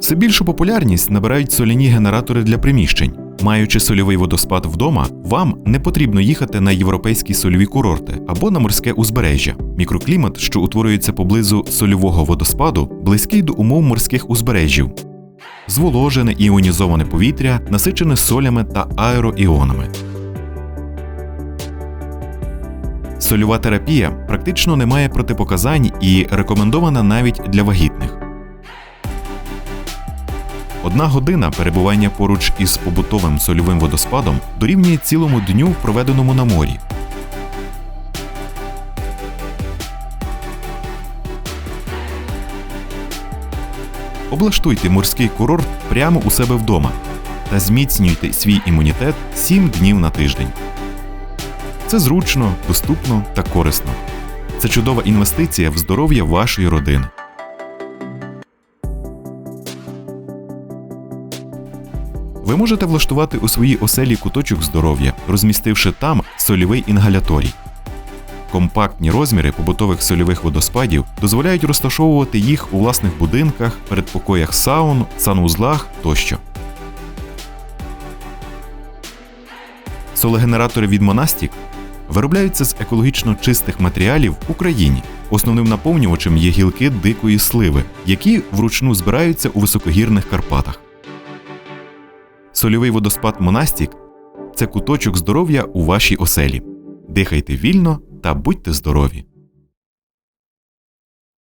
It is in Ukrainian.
Все більшу популярність набирають соляні генератори для приміщень. Маючи сольовий водоспад вдома, вам не потрібно їхати на європейські сольові курорти або на морське узбережжя. Мікроклімат, що утворюється поблизу сольового водоспаду, близький до умов морських узбережжів. Зволожене іонізоване повітря, насичене солями та аероіонами. Сольова терапія практично не має протипоказань і рекомендована навіть для вагітних. Одна година перебування поруч із побутовим сольовим водоспадом дорівнює цілому дню, проведеному на морі. Облаштуйте морський курорт прямо у себе вдома та зміцнюйте свій імунітет 7 днів на тиждень. Це зручно, доступно та корисно. Це чудова інвестиція в здоров'я вашої родини. Ви можете влаштувати у своїй оселі куточок здоров'я, розмістивши там сольовий інгаляторій. Компактні розміри побутових сольових водоспадів дозволяють розташовувати їх у власних будинках, передпокоях саун, санузлах тощо. Солегенератори від Monastic виробляються з екологічно чистих матеріалів в Україні. Основним наповнювачем є гілки дикої сливи, які вручну збираються у високогірних Карпатах. Сольовий водоспад Монастік це куточок здоров'я у вашій оселі. Дихайте вільно та будьте здорові!